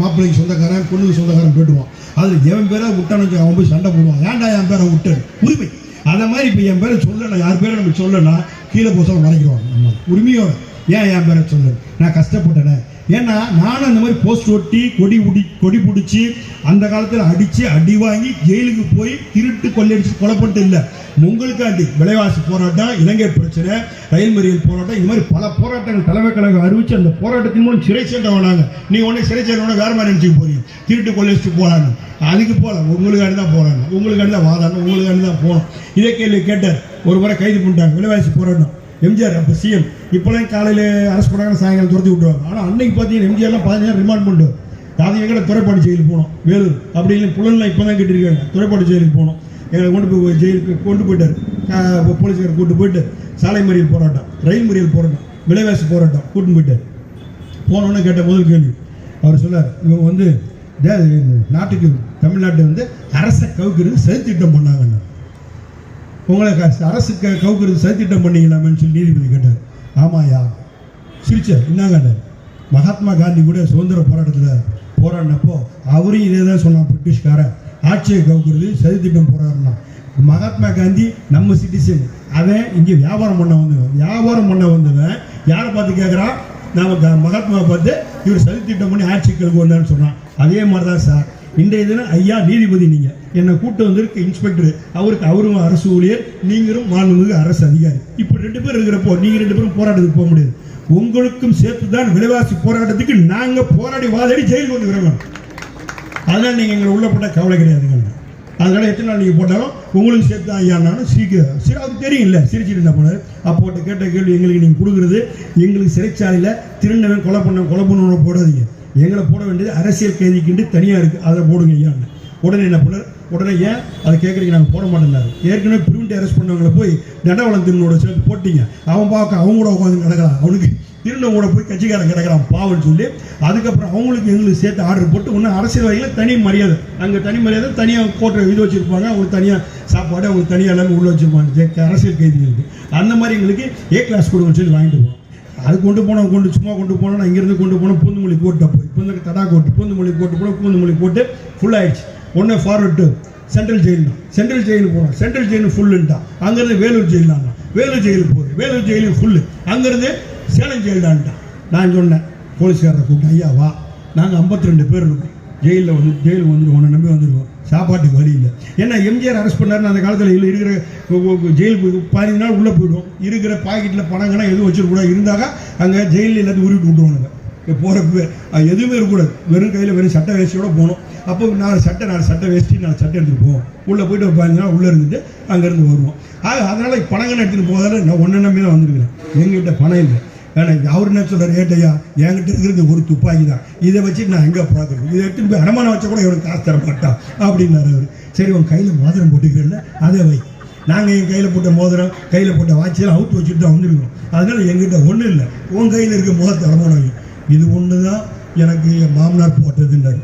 மாப்பிள்ளைக்கு சொந்தக்காரன் பொண்ணுக்கு சொந்தக்காரன் போயிடுவான். அதில் எவன் பேரை விட்டான்னு அவன் போய் சண்டை போடுவான். ஏன்டா என் பேரை விட்டேன் உரிமை. அந்த மாதிரி இப்போ என் பேரை சொல்லலை யார் பேரை நம்ம சொல்லனா கீழே போசம் மறைக்கிறோம் நம்ம உரிமையோட. ஏன் என் பேரை சொல்லு நான் கஷ்டப்பட்டேனே. ஏன்னா நானும் அந்த மாதிரி போஸ்ட் ஒட்டி கொடி உடி கொடி பிடிச்சி அந்த காலத்தில் அடித்து அடி வாங்கி ஜெயிலுக்கு போய் திருட்டு கொள்ளடிச்சு கொலை பண்ணிட்டு இல்லை. உங்களுக்காண்டி விலைவாசி போராட்டம் இலங்கை பிரச்சனை ரயில் மறியல் போராட்டம் இது மாதிரி பல போராட்டங்கள் தலைமை கழகம் அறிவிச்சு அந்த போராட்டத்தின் மூலம் சிறை சேர்ந்தவனாங்க நீ உடனே சிறை சேர்ந்தவன வேற மாதிரி நினச்சிக்க போறீங்க. திருட்டு கொள்ளடிச்சு போகலாங்க அதுக்கு போகல உங்களுக்காண்டி தான் போகிறாங்க உங்களுக்காண்டி தான் வாதாடணும் உங்களுக்காண்டி தான் போகணும். இதே கேள்வி கேட்டார். ஒரு முறை கைது பண்ணிட்டாங்க. விலைவாசி போராட்டம். எம்ஜிஆர் அப்போ சிஎம் இப்போலாம் காலையில் அரசு பண்ணாங்க சாயங்காலம் துரத்தி விட்டுருவாங்க. ஆனால் அன்னைக்கு பார்த்தீங்கன்னா எம்ஜிஆர்லாம் பதினஞ்சு ரிமாண்ட் பண்ணுவோம் அது எங்கட துறைப்பாடு ஜெயிலுக்கு போனோம் வேலூர். அப்படி இல்லை புலன்லாம் இப்போ தான் கேட்டிருக்காங்க. துறைப்பாடு ஜெயிலுக்கு போனோம். எங்களை கொண்டு போய் ஜெயிலுக்கு கொண்டு போயிட்டார். போலீஸ்காரர் கூட்டு போயிட்டு சாலை மறியல் போராட்டம் ரயில் மறியல் போராட்டம் விலைவாசி போராட்டம் கூட்டின்னு போயிட்டார். போனோன்னு கேட்ட முதல் கேள்வி அவர் சொன்னார் இவங்க வந்து நாட்டுக்கு தமிழ்நாட்டை வந்து அரசை கவுக்கிறது சதித்திட்டம் பண்ணாங்கன்னு உங்களை க- அரசு க கவுக்கிறது சதித்திட்டம் பண்ணிக்கலாமேன்னு சொல்லி நீதிபதி கேட்டார். ஆமாயா சிரிச்சார். என்னங்க மகாத்மா காந்தி கூட சுதந்திர போராட்டத்தில் போராடினப்போ அவரும் இதே தான் சொன்னான் பிரிட்டிஷ்காரன். ஆட்சியை கவுக்கிறது சதித்திட்டம் போராடினா மகாத்மா காந்தி நம்ம சிட்டிசன் அவன் இங்கே வியாபாரம் பண்ண வந்தவன். வியாபாரம் பண்ண வந்தவன் யாரை பார்த்து கேட்குறான் நாம க- மகாத்மாவை பார்த்து இவர் சதித்திட்டம் பண்ணி ஆட்சி கவுக்கு வந்தான்னு சொன்னான். அதே மாதிரி தான் சார். இன்றைய தினம் ஐயா நீதிபதி நீங்கள் என்னை கூட்டு வந்திருக்கு இன்ஸ்பெக்டர் அவருக்கு அவரும் அரசு ஊழியர் நீங்களும் மாண்புமிகு அரசு அதிகாரி. இப்போ ரெண்டு பேர் இருக்கிறப்போ நீங்கள் ரெண்டு பேரும் போராட்டத்துக்கு போக முடியாது. உங்களுக்கும் சேர்த்து தான் விலைவாசி போராட்டத்துக்கு நாங்கள் போராடி வாதாடி ஜெயிலுக்கு வந்து விரும்பணும் அதனால் நீங்கள் எங்களை உள்ள போட்டால் கவலை கிடையாதுங்க. அதனால் எத்தனை நாள் நீங்கள் போட்டாலும் உங்களுக்கு சேர்த்து தான் ஐயானாலும் சீக்கிரம். சரி அது தெரியும்ல சிரிச்சிட்டு என்ன போனார் அப்போ கேட்ட கேள்வி எங்களுக்கு நீங்கள் கொடுக்குறது எங்களுக்கு சிறைச்சாலையில் திருநவன் கொலை பண்ண கொலை பண்ணணும் போடாதீங்க. எங்களை போட வேண்டியது அரசியல் கைதிக்குண்டு தனியாக இருக்குது அதை போடுங்க ஐயான்னு உடனே என்ன பண்ணார் உடனே ஏன்? அதை கேட்குறீங்க நாங்கள் போட மாட்டேன்னாரு. ஏற்கனவே பிரிவிண்ட் அரெஸ்ட் பண்ணவங்களை போய் தண்டவளம் திருநோட சேர்த்து போட்டீங்க. அவன் பார்க்க அவங்க கூட உட்காந்து கிடக்கிறான் அவனுக்கு திருநங்க கூட போய் கட்சிக்காரன் கிடக்கிறான் பாவன்னு சொல்லி. அதுக்கப்புறம் அவங்களுக்கு எங்களுக்கு சேர்த்து ஆர்டர் போட்டு ஒன்றும் அரசியல்வாதிகள் தனி மரியாதை. அங்கே தனி மரியாதை தனியாக கோட்டை இது வச்சுருப்பாங்க. அவங்களுக்கு தனியாக சாப்பாடு அவங்களுக்கு தனியாக எல்லாமே உள்ள வச்சுருப்பாங்க. அரசியல் கைதிகளுக்கு. அந்த மாதிரி எங்களுக்கு ஏ கிளாஸ் கொடுங்கன்னு சொல்லி வாங்கிட்டு போவோம் அது கொண்டு போனோம் கொண்டு சும்மா கொண்டு போனோம் இங்கேருந்து கொண்டு போனோம் பூந்துமொழி கோட்டை போய் இப்போ தடா கோட்டு பூந்துமொழி கோட்டு போனோம் பூந்துமொழி கோட்டு ஃபுல் ஒன்று ஃபார்வர்டு சென்ட்ரல் ஜெயில் தான் சென்ட்ரல் ஜெயிலுக்கு போகிறோம் சென்ட்ரல் ஜெயில் ஃபுல்லுன்ட்டான் அங்கேருந்து வேலூர் ஜெயில் தான் வேலூர் ஜெயிலுக்கு போகுது. வேலூர் ஜெயிலும் ஃபுல்லு அங்கேருந்து சேலம் ஜெயில் தான்ட்டான் நான் சொன்னேன் போலீஸ்காரரை கூப்பிட்டு ஐயா வா. நாங்கள் ஐம்பத்தி ரெண்டு பேர் இருக்கோம். ஜெயிலில் வந்து ஜெயில் வந்து உன்னை நம்பி வந்துருவோம் சாப்பாட்டுக்கு வழி இல்லை. ஏன்னா எம்ஜிஆர் அரெஸ்ட் பண்ணார்னு அந்த காலத்தில் இல்லை இருக்கிற ஜெயிலுக்கு பதினஞ்சு நாள் உள்ளே போயிடும் இருக்கிற பாக்கெட்டில் பணங்கள்லாம் எதுவும் வச்சுருக்கூடாது இருந்தாக்கா அங்கே ஜெயிலில் எல்லாத்தையும் உருவிட்டு விட்டுருவானுங்க போகிறப்ப எதுவுமே இருக்கக்கூடாது வெறும் கையில் வெறும் சட்டை வேஷ்டியோட போகணும். அப்போ நாலு சட்டை நாலு சட்டை வேஷ்டி நாலு சட்டை எடுத்துகிட்டு போவோம். உள்ளே போயிட்டு ஒரு பதினஞ்சு நாள் உள்ளே இருந்துட்டு அங்கேருந்து வருவோம். ஆக அதனால் பணங்கன்னு எடுத்துகிட்டு போவதால நான் ஒன்றை நம்பி தான் வந்துருக்கிறேன். எங்ககிட்ட பணம் இல்லை. ஏன்னா அவர் என்ன சொல்கிறார் ஏட்டையா என்கிட்ட இருக்கிறது ஒரு துப்பாக்கி தான். இதை வச்சு நான் எங்கே பார்க்குறது இதை எடுத்துகிட்டு போய் அடமானம் வச்சா கூட இவனுக்கு காசு தர மாட்டான். அப்படின்னாரு அவர். சரி உன் கையில் மோதிரம் போட்டுக்கிறல்ல அதை வை. நாங்கள் என் கையில் போட்ட மோதிரம் கையில் போட்ட வாட்சியெல்லாம் அவுத்து வச்சுட்டு தான் வந்திருக்கோம் அதனால எங்கிட்ட ஒன்றும் இல்லை. உன் கையில் இருக்க மோதிரத்தை அடமானம் வை. இது ஒன்று தான் எனக்கு என் மாமனார் போட்டதுன்றார்.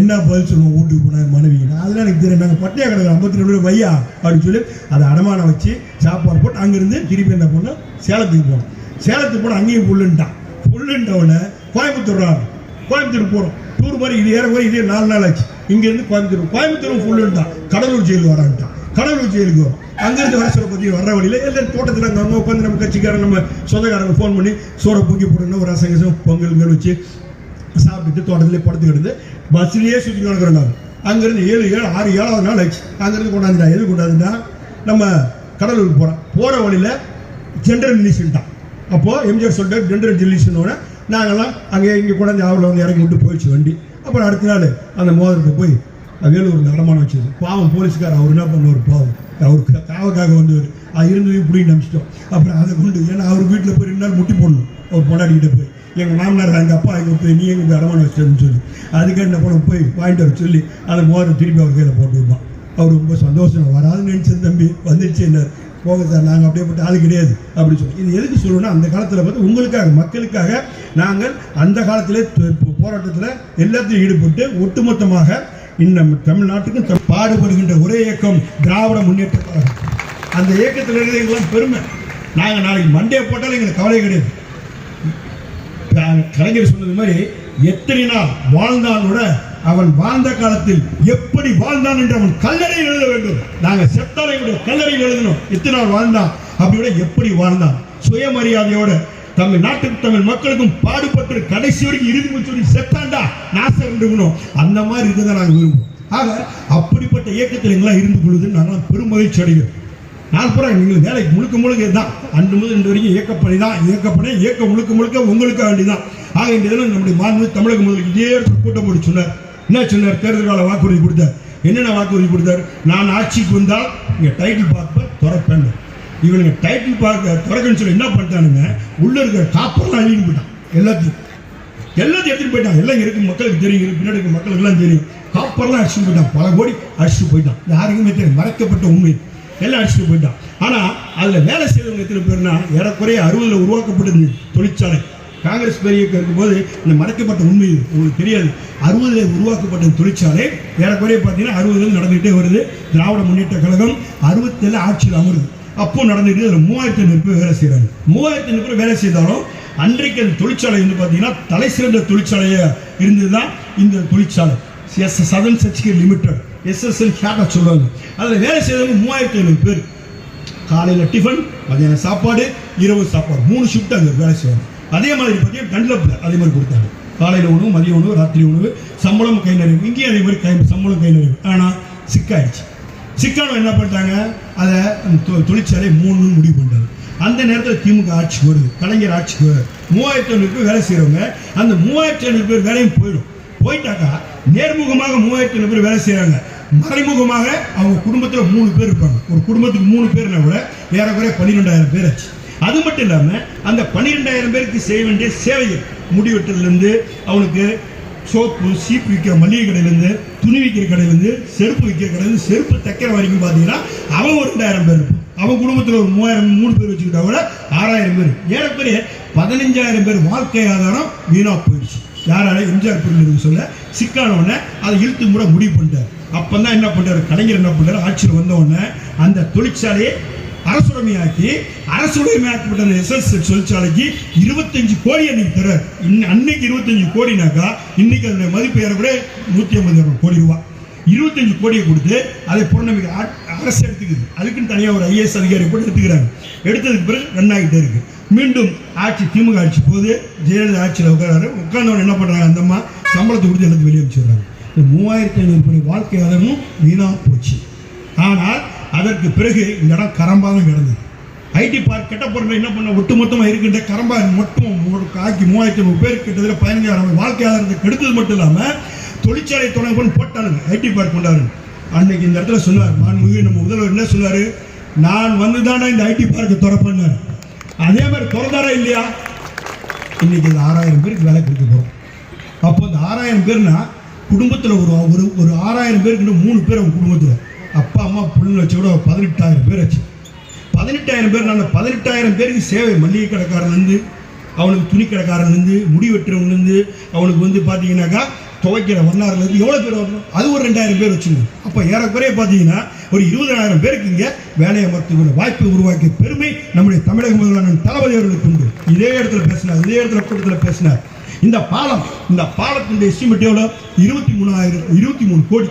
என்ன பதில் சொல்லுவோம்? வீட்டுக்கு போனால் மனைவி. அதெல்லாம் எனக்கு தெரியும் நாங்கள் பட்டியா கிடக்கிறோம். ஐம்பத்தி ரெண்டு ரூபாய் வையா அப்படின்னு சொல்லி அதை அடமானம் வச்சு சாப்பாடு போட்டு அங்கேருந்து திருப்பி என்ன பண்ணோம் சேலத்துக்கு போனோம். சேலத்துக்கு போனால் அங்கேயும் புல்லுன்ட்டான். புல்லுன்றவனை கோயம்புத்தூர் வராங்க. கோயம்புத்தூர் போகிறோம் டூர் மாதிரி இது ஏற போய் இதே நாலு நாள் ஆச்சு. இங்கேருந்து கோயம்புத்தூர் கோயம்புத்தூர் ஃபுல்லுன்ட்டான் கடலூர் ஜெயிலுக்கு வரான்ட்டான். கடலூர் ஜெயிலுக்கு வரும். அங்கேருந்து வர சொல்ல பற்றி வர்ற வழியில் எல்லாரும் தோட்டத்தில் அங்கே அங்கே உட்காந்து நம்ம கட்சிக்காரன் நம்ம சொந்தக்காரங்க ஃபோன் பண்ணி சோறை பூக்கி போடணும் ஒரு ரசம் பொங்கல்கள் வச்சு சாப்பிட்டு தோட்டத்திலே படுத்துக்கிட்டு பஸ்லேயே சுற்றி கிடக்கிறோம் அங்கேருந்து ஏழு ஏழு ஆறு ஏழாவது நாள் ஆச்சு. அங்கேருந்து கொண்டாந்துட்டா எது கொண்டாந்துட்டா? நம்ம கடலூருக்கு போகிறோம் போகிற வழியில் ஜென்ரல் ரிலீஸ்ட்டான் அப்போது எம்ஜிஆர் சொல்லிட்டு ஜென்ரல் ரிலீஸ்னோட நாங்கள்லாம் அங்கே இங்கே கொண்டாந்து ஆவில் வந்து இறங்கி விட்டு போயிடுச்சு வண்டி. அப்புறம் அடுத்த நாள் அந்த மோதிரத்தை போய் வேலூரில் அடமானம் வச்சது பாவம் போலீஸ்கார் அவர் என்ன பண்ணுவார் பாவம். அவருக்கு காவக்காக வந்தவர் அது இருந்ததையும் பிடிங்கி நம்பிச்சிட்டோம். அப்புறம் அதை கொண்டு ஏன்னா அவர் வீட்டில் போய் ரெண்டு நாள் முட்டி போடணும். அவர் பொண்டாடிக்கிட்ட போய். எங்கள் மாமனார் எங்கள் அப்பா எங்கள் போய் நீ எங்கே போய் அடமானம் சொல்லி. அதுக்கு என்ன பண்ண போய் வாங்கிட்டு வர சொல்லி அதை மோதிரம் திருப்பி அவர் கையில் போட்டு வைப்பான் அவர் ரொம்ப சந்தோஷம் வராதுன்னு நினச்சது தம்பி வந்துருச்சு என்ன? போக சார் நாங்கள் அப்படியே போட்டு ஆள் கிடையாது. அப்படின்னு சொல்லி. இது எதுக்கு சொல்லணும்னா அந்த காலத்தில் பார்த்து உங்களுக்காக மக்களுக்காக நாங்கள் அந்த காலத்திலே போராட்டத்தில் எல்லாத்தையும் ஈடுபட்டு ஒட்டுமொத்தமாக இன்னும் தமிழ்நாட்டுக்கும் த- பாடுபடுகின்ற ஒரே இயக்கம் திராவிட முன்னேற்ற கழகம். அந்த இயக்கத்தில் இருக்கிறது எங்கெல்லாம் பெருமை. நாங்கள் நாளைக்கு மண்டே போட்டாலும் எங்களுக்கு கவலை கிடையாது. கலைஞர் சொன்னது மாதிரி எத்தனை நாள் வாழ்ந்தான் கூட அவன் வாழ்ந்த காலத்தில் எப்படி வாழ்ந்தான் என்று அவன் கல்லறையில் எழுத வேண்டும். நாங்க செத்தாலை கூட கல்லறையில் எழுதணும். எத்தனை நாள் வாழ்ந்தான்? அப்படி விட எப்படி வாழ்ந்தான்? சுயமரியாதையோட தமிழ் நாட்டுக்கு தமிழ் மக்களுக்கும் பாடுபட்டு கடைசி வரைக்கும் இறுதி முடிச்சு வரைக்கும் செத்தாண்டா? நாசம் இருக்கணும் அந்த மாதிரி இருக்கதான் நாங்கள் விரும்புவோம். ஆக அப்படிப்பட்ட இயக்கத்தில் எங்களாம் இருந்து கொள்வது நாங்களாம் பெரும் மகிழ்ச்சி அடைகிறோம். நான் பூரா நீங்கள் வேலைக்கு முழுக்க முழுக்க இதுதான். அன்று முதல் இன்று வரைக்கும் இயக்கப்பணி தான். இயக்கப்பணி இயக்கம் முழுக்க முழுக்க உங்களுக்கு வேண்டி தான் ஆக இந்த தினம் நம்முடைய மாண்பு தமிழக முதலுக்கு இதே இடத்துல கூட்டம் போட்டு சொன்னார். என்ன சொன்னார்? தேர்தல் கால வாக்குறுதி கொடுத்தார். என்னென்ன வாக்குறுதி கொடுத்தார்? நான் ஆட்சிக்கு வந்தால் இங்கே டைட்டில் பார்ப்பேன் துறப்பேன். இவனுங்க டைட்டில் பார்க்க துறக்கன்னு சொல்லி என்ன பண்ணிட்டானுங்க? உள்ள இருக்கிற காப்பர்லாம் அழிஞ்சு போயிட்டான். எல்லாத்தையும். எல்லாத்தையும் எடுத்துட்டு போயிட்டான். எல்லாம் இருக்கு மக்களுக்கு தெரியும். பின்னாடி இருக்க மக்களுக்கு எல்லாம் தெரியும் காப்பர்லாம் அடிச்சுட்டு போயிட்டான். பல கோடி அடிச்சுட்டு போயிட்டான். யாருக்குமே தெரியும். மறைக்கப்பட்ட உண்மை. எல்லாம் அடிச்சுட்டு போயிட்டான். ஆனால் அதில் வேலை செய்தவங்க எத்தனை பேர்னா ஏறக்குறைய அறுபதுல உருவாக்கப்பட்டது தொழிற்சாலை. காங்கிரஸ் பெரிய இருக்கும்போது இந்த மறைக்கப்பட்ட உண்மை உங்களுக்கு தெரியாது. அறுபதுல உருவாக்கப்பட்ட தொழிற்சாலை ஏறக்குறைய பார்த்தீங்கன்னா அறுபதுல நடந்துகிட்டே வருது. திராவிட முன்னேற்ற கழகம் அறுபத்தேழு ஆட்சியில் அமருது. அப்போ நடந்துக்கிட்டு அதில் மூவாயிரத்தி ஐநூறு பேர் வேலை செய்கிறாங்க மூவாயிரத்தி ஐநூறு பேர் வேலை செய்தாலும் அன்றைக்கு அந்த தொழிற்சாலை வந்து பார்த்தீங்கன்னா தலை சிறந்த தொழிற்சாலையாக இருந்தது தான் இந்த தொழிற்சாலை. S southern surgical limited SSL ஹேட்டாக சொல்கிறாங்க அதில் வேலை செய்தவங்க மூவாயிரத்தி ஐநூறு பேர். காலையில் டிஃபன் மதியானம் சாப்பாடு இரவு சாப்பாடு. மூணு ஷிஃப்ட் அங்கே வேலை செய்வாங்க. அதே மாதிரி பார்த்தீங்கன்னா டன்லப்பில் அதே மாதிரி கொடுத்தாங்க. காலையில் உணவு மதிய உணவு ராத்திரி உணவு சம்பளம் கை நிறைவு இங்கேயும் அதே மாதிரி கை சம்பளம் கை நிறைவு ஆனால் சிக்காயிடுச்சு. சிக்கானோ என்ன பண்ணிட்டாங்க? அதை அந்த தொ- தொழிற்சாலை மூணு முடிவு பண்ணிட்டாங்க. அந்த நேரத்தில் திமுக ஆட்சிக்கு வருது. கலைஞர் ஆட்சிக்கு வருது மூவாயிரத்தி ஐநூறு பேர் வேலை செய்கிறவங்க அந்த மூவாயிரத்தி ஐநூறு பேர் வேலையும் போயிடும். போயிட்டாக்கா நேர்முகமாக மூவாயிரத்தி ஐநூறு பேர் வேலை செய்கிறாங்க மறைமுகமாக அவங்க குடும்பத்தில் மூணு பேர் இருப்பாங்க. ஒரு குடும்பத்துக்கு மூணு பேர்னா கூட ஏறக்குறைய பன்னிரெண்டாயிரம் பேர் ஆச்சு. அது மட்டும் இல்லாமல் அந்த பன்னிரெண்டாயிரம் பேருக்கு செய்ய வேண்டிய சேவைகள் முடி அவனுக்கு சோப்பு சீப்பு விற்கிற மளிகை கடையிலேருந்து துணி விற்கிற கடையிலேருந்து செருப்பு விற்கிற கடையிலேருந்து செருப்பு தைக்கிற வரைக்கும் பார்த்தீங்கன்னா அவன் ஒரு ரெண்டாயிரம் பேர் இருப்பான். அவன் குடும்பத்தில் ஒரு மூவாயிரம் மூணு பேர் வச்சுக்கிட்டா கூட ஆறாயிரம் பேர். ஏறக்குறைய பதினஞ்சாயிரம் பேர் வாழ்க்கை ஆதாரம் வீணாக போயிடுச்சு. யாரால எம்ஜிஆர் பிரிவு சொல்ல சிக்கானவொடனே அதை இழுத்து கூட முடிவு பண்ணிட்டார். அப்போ தான் என்ன பண்ணாரு கலைஞர் என்ன பண்ணாரு ஆட்சியில் வந்த அந்த தொழிற்சாலையை அரசுடைமையாக்கி அரசுடைமையாக்கப்பட்ட எஸ்எஸ் தொழிற்சாலைக்கு இருபத்தஞ்சு கோடி அன்னைக்கு தர. அன்னைக்கு இருபத்தஞ்சு கோடினாக்கா இன்னைக்கு அதனுடைய மதிப்பு ஏறக்கூட நூற்றி ஐம்பது கோடி ரூபாய் இருபத்தஞ்சு கோடியை கொடுத்து அதை புறநம்பிக்கை அரசு எடுத்துக்குது. அதுக்குன்னு தனியாக ஒரு ஐஏஎஸ் அதிகாரி போட்டு எடுத்துக்கிறாங்க. எடுத்ததுக்கு பிறகு ரன் ஆகிட்டே இருக்கு. மீண்டும் ஆட்சி திமுக ஆட்சி போது ஜெயலலிதா ஆட்சியில் உட்காராரு உட்கார்ந்தவன் என்ன பண்ணுறாங்க அந்த அம்மா சம்பளத்தை கொடுத்து எல்லாத்தையும் வெளியே அமைச்சிடுறாங்க இந்த மூவாயிரத்தி ஐநூறு கோடி வாழ்க்கை அதனும் வீணாக போச்சு. ஆனால் அதற்கு பிறகு இந்த இடம் கரம்பாக கிடந்தது. ஐடி பார்க் கெட்ட போகிற என்ன பண்ண ஒட்டு மொத்தமாக இருக்கின்ற கரம்பா மட்டும் ஆக்கி மூவாயிரத்தி நூறு பேர் கிட்டத்தட்ட பதினஞ்சாயிரம் வாழ்க்கை ஆதாரத்தை கெடுத்தது மட்டும் இல்லாமல் தொழிற்சாலை தொடங்க போட்டானுங்க. ஐடி பார்க் கொண்டாரு அன்னைக்கு இந்த இடத்துல சொன்னார் மாண்புமிகு நம்ம முதல்வர் என்ன சொன்னார்? நான் வந்து தானே இந்த ஐடி பார்க்கை திறப்பேன்னாரு அதே மாதிரி திறந்தாரா இல்லையா? இன்னைக்கு இந்த ஆறாயிரம் பேருக்கு வேலை கொடுக்க போகிறோம் அப்போ இந்த ஆறாயிரம் பேர்னா குடும்பத்தில் ஒரு ஒரு ஒரு ஆறாயிரம் பேருக்கு மூணு பேர் அவங்க குடும்பத்தில். அப்பா அம்மா பிள்ளை வச்சு கூட பதினெட்டாயிரம் பேர் ஆச்சு. பதினெட்டாயிரம் பேர் நான் பதினெட்டாயிரம் பேருக்கு சேவை மளிகை கடைக்காரன்லேருந்து அவனுக்கு துணி கடைக்காரன்லேருந்து முடி வெட்டுறவன்லேருந்து அவனுக்கு வந்து பார்த்தீங்கன்னாக்கா துவைக்கிற வரலாறுலேருந்து எவ்வளோ பேர் வரணும்? அது ஒரு ரெண்டாயிரம் பேர் வச்சுங்க அப்போ ஏறக்குறைய பார்த்தீங்கன்னா ஒரு இருபதாயிரம் பேருக்கு இங்கே வேலையை மருத்துவ வாய்ப்பை உருவாக்கிய பெருமை நம்முடைய தமிழக முதல்வர் தளபதி அவர்களுக்கு உண்டு. இதே இடத்துல பேசினார் இதே இடத்துல கூட்டத்தில் பேசினார். இந்த பாலம் இந்த பாலத்தினுடைய எஸ்டிமேட் எவ்வளோ இருபத்தி மூணாயிரம் இருபத்தி மூணு கோடி.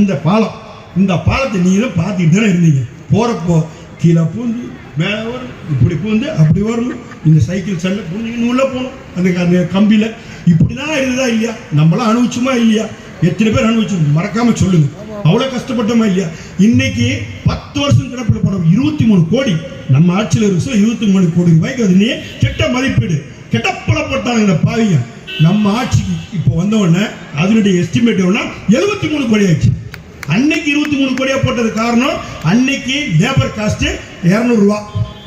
இந்த பாலம் இந்த பாலத்தை நீங்களும் பார்த்துக்கிட்டு தானே இருந்தீங்க. போகிறப்போ கீழே பூந்து மேலே வரும் இப்படி பூந்து அப்படி வரணும். இந்த சைக்கிள் சண்டை பூந்து உள்ளே போகணும். அந்த அந்த கம்பியில். இப்படி தான் இருந்ததா இல்லையா? நம்மளாம் அனுபவிச்சுமா இல்லையா? எத்தனை பேர் அனுபவிச்சோம்? மறக்காம சொல்லுங்கள் அவ்வளோ கஷ்டப்பட்டோமா இல்லையா? இன்னைக்கு பத்து வருஷம் கிடப்பில் படம் இருபத்தி மூணு கோடி. நம்ம ஆட்சியில் இருக்க இருபத்தி மூணு கோடி ரூபாய்க்கு அது நீ கெட்ட மதிப்பீடு. கெட்டப்படப்பட்டாங்க இந்த பாவிங்க. நம்ம ஆட்சிக்கு இப்போ வந்த உடனே அதனுடைய எஸ்டிமேட் எவ்வளோ எழுபத்தி மூணு கோடி ஆச்சு அன்னைக்கு இருபத்தி மூணு கோடியா போட்டது காரணம் அன்னைக்கு லேபர் காஸ்ட் இரநூறுவா.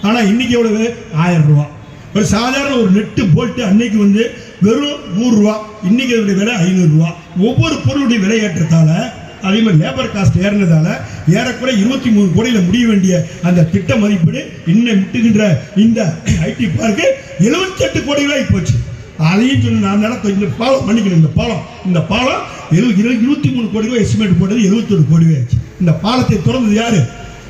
ஆனால் இன்னைக்கு எவ்வளவு? ஆயிரம் ரூபா ஒரு சாதாரண ஒரு நெட்டு போல்ட்டு அன்னைக்கு வந்து வெறும் நூறுரூவா. இன்னைக்கு அதனுடைய விலை ஐநூறுரூவா. ஒவ்வொரு பொருளுடைய விலை ஏற்றத்தால அதே மாதிரி லேபர் காஸ்ட் ஏறினதால ஏறக்குறைய இருபத்தி மூணு கோடியில் முடிய வேண்டிய அந்த திட்ட மதிப்பீடு இன்னும் விட்டுகின்ற இந்த ஐடி பார்க்கு எழுபத்தெட்டு கோடி ரூபாய் போச்சு. அதையும் சொல்லி நான் நிலத்தை இந்த பாலம் மன்னிக்கணும் இந்த பாலம். இந்த பாலம் இருபது இருபது இருபத்தி மூணு கோடி ரூபாய் எஸ்டிமேட் போட்டது எழுபத்தொரு கோடி ரூபாய் ஆச்சு. இந்த பாலத்தை திறந்தது யாரு?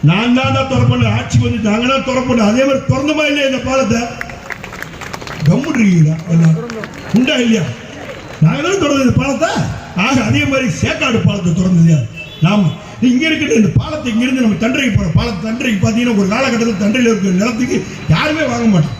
நான் தான் தான் திறப்பேன் ஆட்சி வந்து நாங்களாம் தான் அதே மாதிரி திறந்தமா இல்லையா இந்த பாலத்தை? கம்முட்ருக்கீங்களா எல்லாம் உண்டா இல்லையா? நாங்க தானே திறந்தது இந்த பாலத்தை? ஆக அதே மாதிரி சேக்காடு பாலத்தை திறந்தது யார்? நாம. இங்க இருக்கிற இந்த பாலத்தை இங்கிருந்து நம்ம தண்டரைக்கு போற பாலத்தை தண்டரைக்கு பார்த்தீங்கன்னா ஒரு காலகட்டத்தில் தண்டையில் இருக்கிற நிலத்துக்கு யாருமே வாங்க மாட்டோம்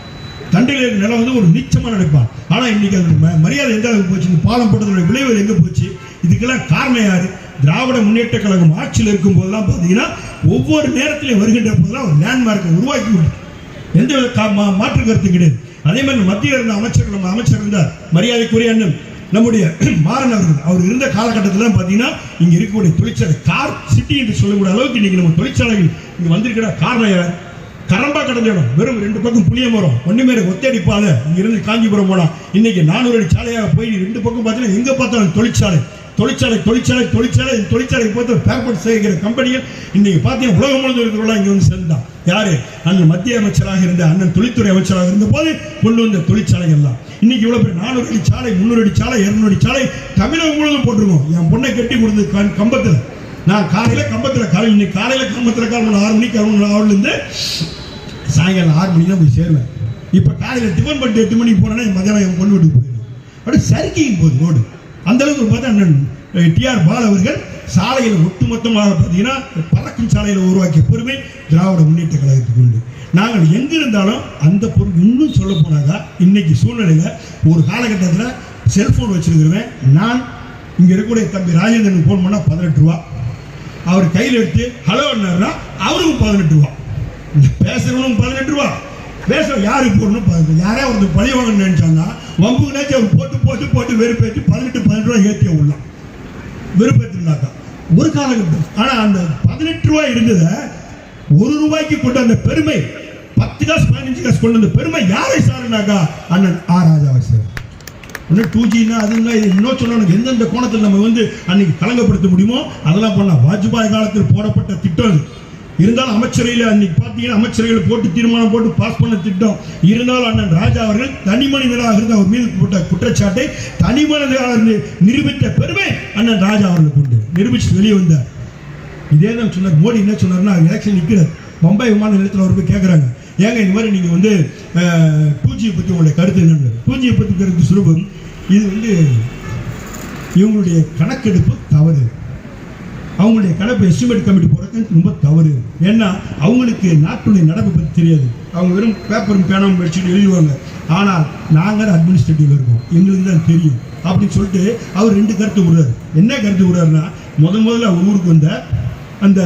தண்டையில் நிலம் வந்து ஒரு நிச்சயமா நினைப்பான். ஆனால் இன்னைக்கு அது மரியாதை எந்த அளவுக்கு போச்சு? இந்த பாலம் போட்டதோட விளைவுகள் எங்கே போச்சு? இதுக்கெல்லாம் காரணம் யார்? திராவிட முன்னேற்ற கழகம் ஆட்சியில் இருக்கும் போதெல்லாம் பார்த்தீங்கன்னா ஒவ்வொரு நேரத்திலையும் வருகின்ற போதெல்லாம் ஒரு லேண்ட்மார்க்கை உருவாக்கி விடும் எந்த வித கா- மா- மாற்று கருத்து கிடையாது. அதே மாதிரி மத்தியில் இருந்த அமைச்சர் நம்ம அமைச்சர் இருந்தார் மரியாதைக்குரிய அண்ணன் நம்முடைய மாறன் அவர்கள். அவர் இருந்த காலகட்டத்தில் பார்த்தீங்கன்னா இங்கே இருக்கக்கூடிய தொழிற்சாலை கார் சிட்டி என்று சொல்லக்கூடிய அளவுக்கு இன்னைக்கு நம்ம தொழிற்சாலைகள் இங்கே வந்திருக்கிற காரணம் யார்? கரம்பா கடந்த வெறும் ரெண்டு பக்கம் புளிய மரம். ஒன்றுமே ஒத்தடி பாதை. இருந்து காஞ்சிபுரம் போனா இன்னைக்கு நானூறு அடி சாலையாக போய் ரெண்டு பக்கம் பார்த்தீங்கன்னா எங்கே பார்த்தாலும் தொழிற்சாலை. தொழிற்சாலை தொழிற்சாலை தொழிற்சாலை தொழிற்சாலை பார்த்து பேப்பர் செய்கிற கம்பெனிகள் இன்னைக்கு பார்த்தீங்கன்னா உலகம் முழுவதும் இருக்கிறவங்க இங்கே வந்து சேர்ந்தான் யார்? அண்ணன் மத்திய அமைச்சராக இருந்த அண்ணன் தொழில்துறை அமைச்சராக இருந்த போது கொண்டு வந்த தொழிற்சாலைகள் எல்லாம். இன்னைக்கு இவ்வளோ பேர் நானூறு அடி சாலை முந்நூறு அடி சாலை இரநூறு அடி சாலை தமிழகம் முழுவதும் போட்டிருக்கோம். என் பொண்ணை கட்டி கொடுத்தது கண்- நான் காலையில கம்பத்துல காலை இன்னைக்கு காலையில கம்பத்துல மணி ஆறு மணிக்கு ஆறுல இருந்து சாயங்காலம் ஆறு மணிக்கு தான் போய் சேருவேன். இப்போ காலையில் டிஃபன் பண்ணிட்டு எட்டு மணிக்கு போனேன்னா மதியம் என் பொண்ணு வீட்டுக்கு போயிடும் அப்படியே சறுக்கிங்க போகுது ரோடு. அந்த அளவுக்கு பார்த்தா அண்ணன் டிஆர் பால் அவர்கள் சாலையில் ஒட்டுமொத்தமாக பார்த்தீங்கன்னா பறக்கும் சாலையில் உருவாக்கிய பொறுமை திராவிட முன்னேற்ற கழகத்துக்கு உண்டு. நாங்கள் எங்கிருந்தாலும் அந்த பொருள் இன்னும் சொல்ல போனாக்கா இன்னைக்கு சூழ்நிலையில் ஒரு காலகட்டத்தில் செல்ஃபோன் வச்சிருக்கிறவன் நான் இங்கே இருக்கக்கூடிய தம்பி ராஜேந்திரனுக்கு ஃபோன் பண்ணால் பதினெட்டு ரூபா. அவர் கையில் எடுத்து ஹலோ அவருக்கும் பதினெட்டு ரூபா. இந்த பேசுறவனும் பதினெட்டு ரூபா. பேச யாருக்கு போடணும் பதினெட்டு? யாரே ஒருத்தர் பழி வாங்கணும்னு நினைச்சாங்கன்னா வம்புக்குனாச்சும் அவர் போட்டு போட்டு போட்டு வெறுப்பேற்றி பதினெட்டு பதினெட்டு ரூபா ஏற்றி விடலாம் வெறுப்பேற்றினாக்கா ஒரு காலகட்டம். ஆனால் அந்த பதினெட்டு ரூபாய் இருந்ததை ஒரு ரூபாய்க்கு கொண்டு அந்த பெருமை பத்து காசு பதினஞ்சு காசு கொண்டு அந்த பெருமை யாரை சாருனாக்கா அண்ணன் ஆ ராஜாவை சார் இன்னும் டூ ஜினா அதுன்னா இது இன்னும் சொல்லணும் எந்தெந்த கோணத்தில் நம்ம வந்து அன்னைக்கு கலங்கப்படுத்த முடியுமோ அதெல்லாம் பண்ணலாம். வாஜ்பாய் காலத்தில் போடப்பட்ட திட்டம் அது. இருந்தாலும் அமைச்சரையில் அன்னைக்கு பார்த்தீங்கன்னா அமைச்சரையில் போட்டு தீர்மானம் போட்டு பாஸ் பண்ண திட்டம். இருந்தாலும் அண்ணன் ராஜா அவர்கள் தனி மனிதராக இருந்து அவர் மீது போட்ட குற்றச்சாட்டை தனி மனிதராக இருந்து நிரூபித்த பெருமை அண்ணன் ராஜா அவர்களுக்கு உண்டு. நிரூபிச்சு வெளியே வந்தார். இதே தான் சொன்னார். மோடி என்ன சொன்னார்னா எலெக்ஷன் நிற்கிறார் பம்பாய் விமான நிலையத்தில் அவர் போய் கேட்குறாங்க ஏங்க இந்த மாதிரி நீங்கள் வந்து டூ பற்றி உங்களுடைய கருத்து என்னன்னு? டூ பற்றி கருத்து சுரூபம். இது வந்து இவங்களுடைய கணக்கெடுப்பு தவறு. அவங்களுடைய கணக்கு எஸ்டிமேட் கமிட்டி போகிறது ரொம்ப தவறு. ஏன்னா அவங்களுக்கு நாட்டுடைய நடப்பு பற்றி தெரியாது. அவங்க வெறும் பேப்பரும் பேனாவும் வச்சுட்டு எழுதுவாங்க. ஆனால் நாங்கள் அட்மினிஸ்ட்ரேட்டிவ்ல இருக்கோம். எங்களுக்கு தான் தெரியும். அப்படின்னு சொல்லிட்டு அவர் ரெண்டு கருத்து விடுறாரு என்ன கருத்து விடுறாருன்னா முத முதல்ல அவர் ஊருக்கு வந்த அந்த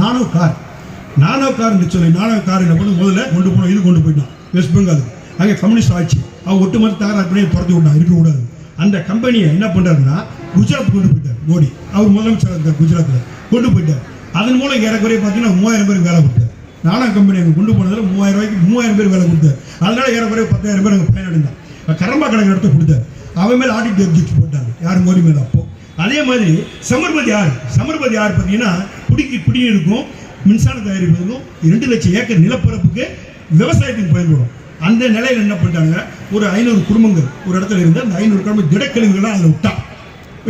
நானோ கார். நானோ கார் சொல்லி நானோ கார் என்ன பண்ண? முதல்ல கொண்டு போனோம் இது கொண்டு போயிட்டான். வெஸ்ட் பெங்காலுக்கு. அங்கே கம்யூனிஸ்ட் ஆட்சி. அவன் ஒட்டுமொத்த தகராறு பண்ணி துரத்தி விட்டான் இருக்கக்கூடாது அந்த கம்பெனியை என்ன பண்ணுறாருன்னா குஜராத் கொண்டு போயிட்டார் மோடி. அவர் முதலமைச்சர் இருந்தார் குஜராத்தில். கொண்டு போயிட்டார். அதன் மூலம் ஏறக்குறைய பார்த்தீங்கன்னா மூவாயிரம் பேருக்கு வேலை கொடுத்தார். நானா கம்பெனி அங்கே கொண்டு போனதில் மூவாயிரம் ரூபாய்க்கு மூவாயிரம் பேர் வேலை கொடுத்தார். அதனால ஏறக்குறைய பத்தாயிரம் பேர் அங்கே பயனடைந்தான் கரம்பா கணக்கு எடுத்து கொடுத்தார். அவன் மேலே ஆடிட் எப்ஜெக்ட் போட்டாங்க. யார்? மோடி மேலே அப்போ. அதே மாதிரி சமர்பதி ஆறு சமர்பதி ஆறு பார்த்தீங்கன்னா குடிக்கு குடிநீருக்கும் மின்சாரம் தயாரிப்பதற்கும் ரெண்டு லட்சம் ஏக்கர் நிலப்பரப்புக்கு விவசாயத்துக்கு பயன்படும். அந்த நிலையில் என்ன பண்ணிட்டாங்க? ஒரு ஐநூறு குடும்பங்கள். ஒரு இடத்துல இருந்து அந்த ஐநூறு குடும்பம் திடக்கழிவுகளை அதில் விட்டான்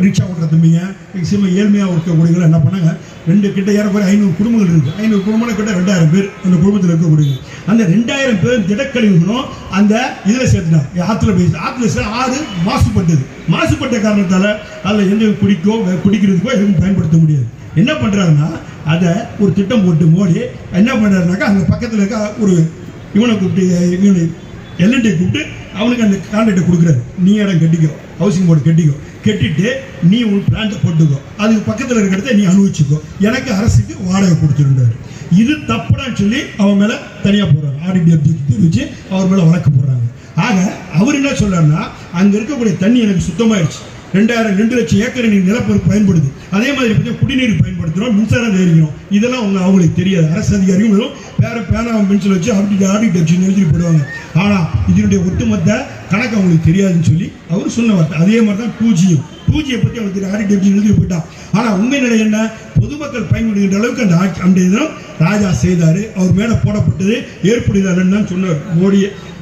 ரிக்ஷா ஓட்டுற தம்பிங்க நிச்சயமாக ஏழ்மையாக இருக்கக்கூடியவங்க என்ன பண்ணாங்க? ரெண்டு கிட்ட ஏறக்குறைய ஐநூறு குடும்பங்கள் இருக்குது ஐநூறு குடும்பம் கிட்ட ரெண்டாயிரம் பேர் அந்த குடும்பத்தில் இருக்கக்கூடிய அந்த ரெண்டாயிரம் பேர் திடக்கழிவுகளும் அந்த இதில் சேர்த்துட்டாங்க. ஆற்றுல போய் ஆற்றுல சே ஆறு மாசுபட்டது. மாசுபட்ட காரணத்தால் அதில் எந்த குடிக்கோ குடிக்கிறதுக்கோ எதுவும் பயன்படுத்த முடியாது. என்ன பண்ணுறாருன்னா அதை ஒரு திட்டம் போட்டு மோடி என்ன பண்ணுறாருனாக்கா அங்கே பக்கத்தில் இருக்க ஒரு இவனை கூப்பிட்டு இவனை எல்என்டி கூப்பிட்டு அவனுக்கு அந்த கான்ட்ராக்டை கொடுக்குறாரு. நீ இடம் கட்டிக்கோ? ஹவுசிங் போர்டு கட்டிக்கோ. கட்டிட்டு நீ உன் பிளான்ட்டை போட்டுக்கோ. அதுக்கு பக்கத்தில் இருக்கிற இடத்த நீ அனுபவிச்சுக்கோ. எனக்கு அரசுக்கு வாடகை கொடுத்துருந்தாரு இது தப்புடான்னு சொல்லி அவன் மேலே தனியாக போடுறாங்க ஆடிட் அப்ஜெக்ட் வச்சு அவர் மேலே வழக்கு போடுறாங்க. ஆக அவர் என்ன சொல்றாருன்னா அங்கே இருக்கக்கூடிய தண்ணி எனக்கு சுத்தமாயிடுச்சு ரெண்டாயிரம் ரெண்டு லட்சம் ஏக்கர் நீர் நிலப்பரப்பு பயன்படுது. அதே மாதிரி பார்த்தீங்கன்னா குடிநீர் பயன்படுத்துகிறோம் மின்சாரம் தெரிவிக்கிறோம் இதெல்லாம் அவங்க அவங்களுக்கு தெரியாது. அரசு அதிகாரிகளும் பேர பேனா பென்சில் வச்சு ஆடிட் ஆடிட் வச்சு எழுதிட்டு போடுவாங்க. ஆனால் இதனுடைய ஒட்டுமொத்த கணக்கு அவங்களுக்கு தெரியாதுன்னு சொல்லி அவர் சொன்ன வார்த்தை. அதே மாதிரி தான் டூ ஜியும் டூ ஜியை பற்றி அவங்களுக்கு ஆடிட் வச்சு எழுதி போயிட்டான். ஆனால் உண்மை நிலை என்ன? பொதுமக்கள் பயன்படுகின்ற அளவுக்கு அந்த ஆட்சி அந்த இதெல்லாம் ராஜா செய்தார். அவர் மேலே போடப்பட்டது ஏற்புடையதானு தான் சொன்னார் மோடி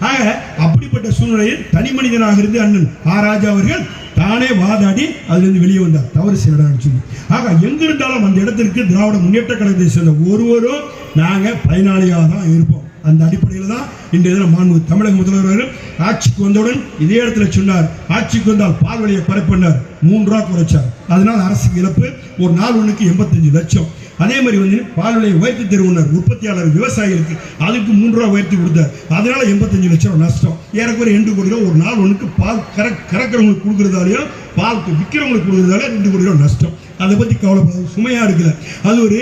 ஆக அப்படிப்பட்ட சூழ்நிலையில் தனி மனிதனாக இருந்து அண்ணன் ஆ. ராஜா அவர்கள் தானே வாதாடி அதுலேருந்து வெளியே வந்தார். தவறு செய்யறான்னு சொல்லி. ஆக எங்கிருந்தாலும் அந்த இடத்திற்கு திராவிட முன்னேற்ற கழகத்தை சேர்ந்த ஒருவரும் நாங்கள் பயனாளியாக தான் இருப்போம். அந்த அடிப்படையில் தான் இன்றைய தினம் மாண்பு தமிழக முதல்வர் ஆட்சிக்கு வந்தவுடன் இதே இடத்துல சொன்னார். ஆட்சிக்கு வந்தால் பால் விலையை குறைப்பண்ணார் மூன்று ரூபா குறைச்சார். அதனால் அரசுக்கு இழப்பு ஒரு நாள் ஒன்றுக்கு எண்பத்தஞ்சு லட்சம். அதே மாதிரி வந்து பால் விலையை உயர்த்தி தருவனர் உற்பத்தியாளர் விவசாயிகளுக்கு அதுக்கு மூன்று ரூபா உயர்த்தி கொடுத்தார். அதனால எண்பத்தஞ்சு லட்சம் நஷ்டம். ஏறக்குறைய ரெண்டு கோடி ரூபா ஒரு நாள் ஒன்றுக்கு பால் கற கறக்கிறவங்களுக்கு கொடுக்குறதாலையும் பால் விற்கிறவங்களுக்கு கொடுக்குறதால ரெண்டு கோடி ரூபா நஷ்டம். அதை பற்றி கவலைப்படாது சுமையாக இருக்குல்ல. அது ஒரு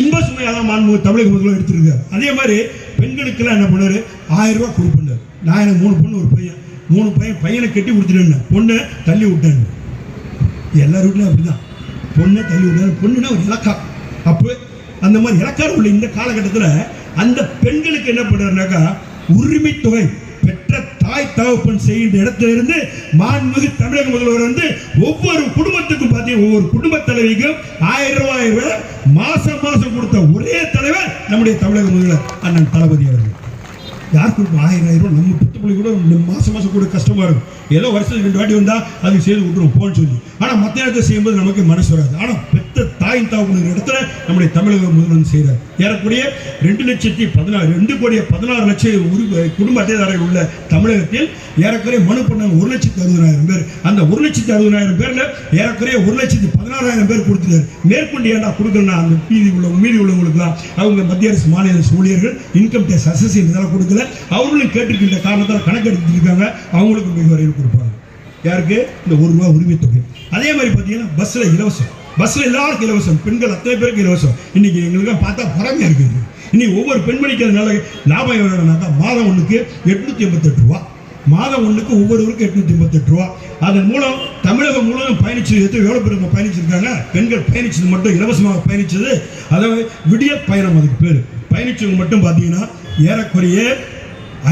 இன்ப சுமையாக தான் மாண்பு தமிழக முதல்வர் எடுத்திருக்காரு. அதே மாதிரி பெண்களுக்கெல்லாம் என்ன பண்ணார்? ஆயிரம் ரூபா கொடுப்பண்ணார் நான் எனக்கு மூணு பொண்ணு ஒரு பையன். மூணு பையன் பையனை கட்டி கொடுத்துட்டேன் பொண்ணை தள்ளி விட்டேன் எல்லார் வீட்லையும் அப்படிதான். பொண்ணை தள்ளி விட்டாரு பொண்ணுன்னா ஒரு இலக்கா. அப்போ அந்த மாதிரி இலக்காரம் உள்ள இந்த காலகட்டத்தில் அந்த பெண்களுக்கு என்ன பண்ணுறாருனாக்கா உரிமை தொகை பெற்ற தாய் தகப்பன் செய்கின்ற இடத்துல இருந்து மாண்புமிகு தமிழக முதல்வர் வந்து ஒவ்வொரு குடும்பத்துக்கும் பார்த்தீங்கன்னா ஒவ்வொரு குடும்ப தலைவிக்கும் ஆயிரம் ரூபாய் ரூபாய் மாசம் மாசம் கொடுத்த ஒரே தலைவர் நம்முடைய தமிழக முதல்வர் அண்ணன் தளபதி அவர்கள். யார் கொடுக்கும் ஆயிரம் ஆயிரம் ரூபாய் நம்ம பெத்த கூட மாதம் மாதம் கூட கஷ்டமா இருக்கும். ஏதோ வருஷத்துக்கு ரெண்டு வாட்டி வந்தால் அது செய்து விட்டுரும் போன்னு சொல்லி. ஆனால் மத்திய இடத்துல செய்யும்போது நமக்கு மனசு வராது. ஆனால் பெத்த தாய் தாவுங்கிற இடத்துல நம்முடைய தமிழக முதல்வர் செய்கிறார் ஏறக்குறைய ரெண்டு லட்சத்தி பதினாறு ரெண்டு கோடியே பதினாறு லட்சம் உரு குடும்ப அட்டைதாரர்கள் உள்ள தமிழகத்தில் ஏறக்குறைய மனு பண்ணாங்க ஒரு லட்சத்தி அறுபதாயிரம் பேர். அந்த ஒரு லட்சத்தி அறுபதாயிரம் பேரில் ஏறக்குறைய ஒரு லட்சத்தி பதினாறாயிரம் பேர் கொடுத்துருக்காரு மேற்கொண்டு ஏன்டா கொடுக்கலன்னா அந்த மீதி உள்ள மீதி உள்ளவங்களுக்குலாம் அவங்க மத்திய அரசு மாநில அரசு ஊழியர்கள் இன்கம் டேக்ஸ் அசஸ் இதெல்லாம் கொடுக்கல. அவர்களும் கேட்டிருக்கின்ற காரணத்தால் கணக்கு எடுத்துருக்காங்க அவங்களுக்கு மிக வரையில் கொடுப்பாங்க. யாருக்கு? இந்த ஒரு ரூபா உரிமை தொகை. அதே மாதிரி பார்த்தீங்கன்னா பஸ்ஸில் இலவசம். பஸ்ஸில் எல்லாருக்கும் இலவசம். பெண்கள் அத்தனை பேருக்கு இலவசம். இன்னைக்கு எங்களுக்கு பார்த்தா பொறாமையாக இருக்குது. இன்னைக்கு ஒவ்வொரு பெண்மணிக்கு அதனால லாபம் எவ்வளோனாக்கா மாதம் ஒன்றுக்கு எட்நூற்றி எண்பத்தெட்டு ரூபா. மாதம் ஒன்றுக்கு ஒவ்வொருவருக்கும் எட்நூற்றி எண்பத்தெட்டு ரூபா. அதன் மூலம் தமிழகம் முழுவதும் பயணிச்சு எத்தனை எவ்வளோ பேர் பயணிச்சிருக்காங்க? பெண்கள் பயணிச்சது மட்டும் இலவசமாக பயணிச்சது. அதாவது விடிய பயணம் அதுக்கு பேர். பயணிச்சவங்க மட்டும் பார்த்தீங்கன்னா ஏறக்குறைய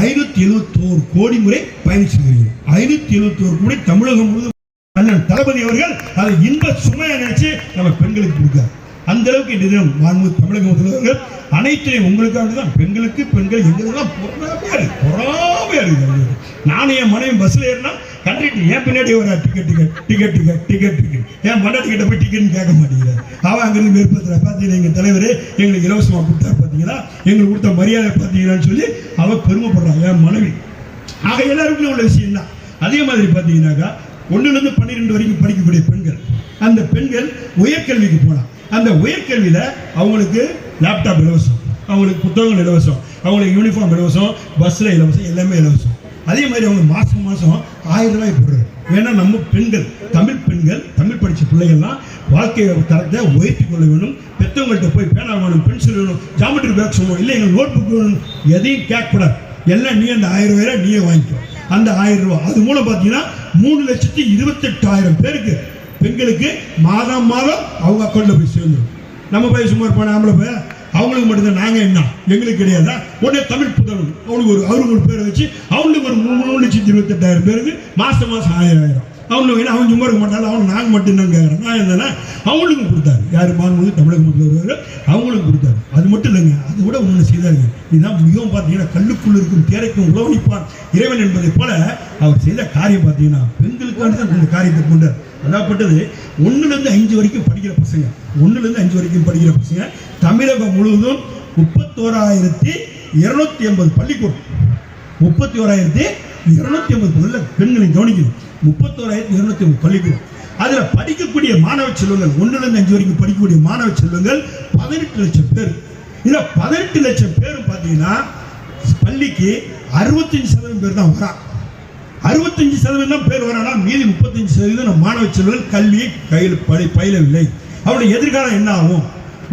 ஐநூற்றி எழுபத்தோரு கோடி முறை பயணிச்சிருக்கிறீங்க ஐநூற்றி எழுபத்தோரு கோடி தமிழகம் முழுவதும் அண்ணன் தளபதி அவர்கள் அதை இன்ப சுமையை நினைச்சு நம்ம பெண்களுக்கு கொடுக்காரு அந்த அளவுக்கு இந்த தினம் மாண்பு தமிழக முதல்வர்கள் அனைத்தையும் உங்களுக்காக தான் பெண்களுக்கு பெண்கள் எங்களுக்கெல்லாம் பொறாமையா இருக்கு பொறாமையா இருக்கு அவங்களுக்கு. நானும் என் மனைவி பஸ்ல ஏறினா கண்டிட்டு ஏன் பின்னாடி வர ticket ticket ticket ticket ticket ticket ஏன் மண்டா டிக்கெட்டை போய் டிக்கெட்னு கேட்க மாட்டேங்கிறார் அவன் அங்கிருந்து விருப்பத்தில் பார்த்தீங்கன்னா எங்கள் தலைவர் எங்களுக்கு இலவசமாக கொடுத்தா பார்த்தீங்கன்னா எங்களுக்கு கொடுத்த மரியாதை பார்த்தீங்கன்னா சொல்லி அவன் பெருமைப்படுறான் என் மனைவி. ஆக எல்லாருக்குமே உள்ள விஷயம் தான் அதே மாதிரி பார்த்தீங்கன்னாக்கா ஒன்றுலேருந்து பன்னிரெண்டு வரைக்கும் படிக்கக்கூடிய பெண்கள் அந்த பெண்கள் உயர்கல்விக்கு போகலாம் அந்த உயர்கல்வியில் அவங்களுக்கு லேப்டாப் இலவசம் அவங்களுக்கு புத்தகங்கள் இலவசம் அவங்களுக்கு யூனிஃபார்ம் இலவசம் பஸ்ஸில் இலவசம் எல்லாமே இலவசம். அதே மாதிரி அவங்க மாதம் மாதம் ஆயிரம் ரூபாய் போடுறாரு. ஏன்னா நம்ம பெண்கள் தமிழ் பெண்கள் தமிழ் படித்த பிள்ளைகள்லாம் வாழ்க்கையை தரத்தை உயர்த்தி கொள்ள வேணும். பெற்றவங்கள்ட்ட போய் பேனா வேணும் பென்சில் வேணும் ஜாமெட்ரி பேக்ஸ் வேணும் இல்லை எங்கள் நோட் புக் வேணும் எதையும் கேட்கக்கூடாது. எல்லாம் நீ அந்த ஆயிரம் ரூபாய் நீயே வாங்கிக்கோ. அந்த ஆயிரம் ரூபாய். அது மூலம் பார்த்தீங்கன்னா மூணு லட்சத்தி இருபத்தெட்டாயிரம் பேருக்கு பெண்களுக்கு மாதம் மாதம் அவங்க அக்கௌண்ட்டில் போய் சேர்ந்துடும் நம்ம போய் சும்மா இருப்பான ஆம்பளை போய் அவங்களுக்கு மட்டும்தான் நாங்கள் என்ன? எங்களுக்கு கிடையாதா? உடனே தமிழ் புத்தகம் அவனுக்கு ஒரு அவருக்கு ஒரு பேரை வச்சு அவங்களுக்கு ஒரு மூணு லட்சத்தி இருபத்தெட்டாயிரம் பேருக்கு மாதம் மாதம் ஆயிரம் ஆயிரம். அவனுக்கு என்ன அவன் சும்மா இருக்க மாட்டாங்க அவன் நாங்கள் மட்டும்தான் கேட்குறேன் நான் என்னன்னா அவங்களுக்கும் கொடுத்தாரு. யார் மாண்புமிகு தமிழக முதல்வர் அவங்களுக்கும் கொடுத்தாரு. அது மட்டும் இல்லைங்க அதை விட ஒன்று செய்தாருங்க இதுதான் மிகவும் பார்த்தீங்கன்னா கல்லுக்குள் இருக்கும் தேரைக்கும் உழவனிப்பான் இறைவன் என்பதை போல அவர் செய்த காரியம் பார்த்தீங்கன்னா பெண்களுக்கான தான் இந்த காரியத்தை கொண்டார். அதாப்பட்டது ஒன்றுலேருந்து அஞ்சு வரைக்கும் படிக்கிற பசங்க ஒன்றுலேருந்து அஞ்சு வரைக்கும் படிக்கிற பசங்க தமிழகம் முழுவதும் முப்பத்தோராயிரத்தி இரநூத்தி ஐம்பது பள்ளிக்கூடம். முப்பத்தி ஓராயிரத்தி இருநூத்தி ஐம்பது நல்ல பெண்களை கவனிக்கணும். முப்பத்தோராயிரத்தி இரநூத்தி ஐம்பது பள்ளிக்கூடம். அதில் படிக்கக்கூடிய மாணவ செல்வங்கள் ஒன்றுலேருந்து அஞ்சு வரைக்கும் படிக்கக்கூடிய மாணவ செல்வங்கள் பதினெட்டு லட்சம் பேர். இதில் பதினெட்டு லட்சம் பேரும் பார்த்தீங்கன்னா பள்ளிக்கு அறுபத்தஞ்சு சதவீதம் பேர் தான் வரான் அறுபத்தஞ்சு சதவீதம் பேர் வரானா? மீதி முப்பத்தஞ்சு சதவீதம் மாணவ செல்வர்கள் கல்வியை கையில் படி பயிலவில்லை. அவருடைய எதிர்காலம் என்ன ஆகும்?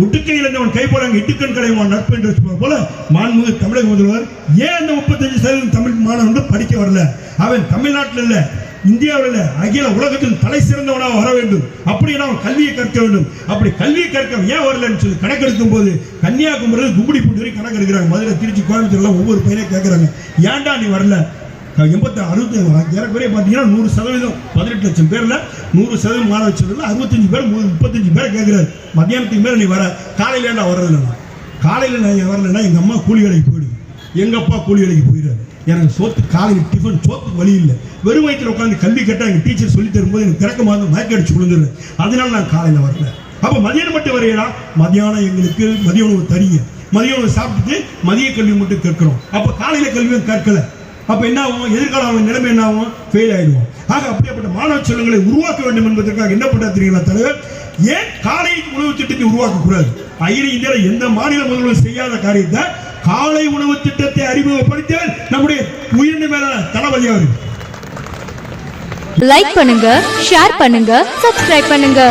உட்டுக்கையில் இருந்தவன் கை போறாங்க இட்டுக்கண் கடைவான் நட்பு என்று போல மாண்புமிகு தமிழக முதல்வர் ஏன் அந்த முப்பத்தஞ்சு சதவீதம் தமிழ் மாணவன் படிக்க வரல? அவன் தமிழ்நாட்டில் இல்லை இந்தியாவில் அகில உலகத்தில் தலை சிறந்தவனாக வர வேண்டும். அப்படின்னா அவன் கல்வியை கற்க வேண்டும். அப்படி கல்வியை கற்க ஏன் வரலன்னு சொல்லி கணக்கெடுக்கும் போது கன்னியாகுமரி கும்படி பூண்டு வரைக்கும் கணக்கு எடுக்கிறாங்க மதுரை திருச்சி கோயம்புத்தூர்லாம் ஒவ்வொரு பையனையும் கேட்குறாங்க ஏன்டா நீ வரல? எண்பத்தி அறுபத்தி ஏறக்குறைய பார்த்தீங்கன்னா நூறு சதவீதம் பதினெட்டு லட்சம் பேரில் நூறு சதவீதம் மாணவ செல்வர்கள் அறுபத்தஞ்சு பேர் முப்பத்தஞ்சு பேர் கேட்குறாரு. மத்தியானத்துக்கு மேலே நீ வர. காலையில நான்? வர்றதில்லை காலையில் நான் வரலைன்னா எங்கள் அம்மா கூலி வேலைக்கு போயிடுது. எங்கள் அப்பா கூலி வேலைக்கு போயிடுறாரு. எனக்கு சோத்து காலையில் டிஃபன் சோத்துக்கு வழி இல்லை. வெறும் வயிற்றில் உட்காந்து கல்வி கேட்டால் எங்கள் டீச்சர் சொல்லி தரும்போது எனக்கு திறக்கமாக மாதிரி மயக்க அடிச்சு விழுந்துருது அதனால நான் காலையில் வரல. அப்போ மதியானம் மட்டும் வரையலா மதியானம் எங்களுக்கு மதிய உணவு தரீங்க மதிய உணவு சாப்பிட்டுட்டு மதிய கல்வி மட்டும் கேட்கிறோம். அப்போ காலையில் கல்வியும் கேட்கலை. அப்போ என்ன ஆகும் எதிர்கால அவங்க நிலைமை என்ன ஆகும் ஃபெயில் ஆயிடுவோம். ஆக அப்படியேப்பட்ட மாணவ செல்வங்களை உருவாக்க வேண்டும் என்பதற்காக என்ன பண்ண தெரியுங்களா தலைவர்? ஏன் காலை உணவு திட்டத்தை உருவாக்கக்கூடாது? அகில இந்தியாவில் எந்த மாநில முதல்வர் செய்யாத காரியத்தை காலை உணவு திட்டத்தை அறிமுகப்படுத்தியவர் நம்முடைய உயிரின மேல தளபதி அவர் லைக் பண்ணுங்க ஷேர் பண்ணுங்க சப்ஸ்கிரைப் பண்ணுங்க.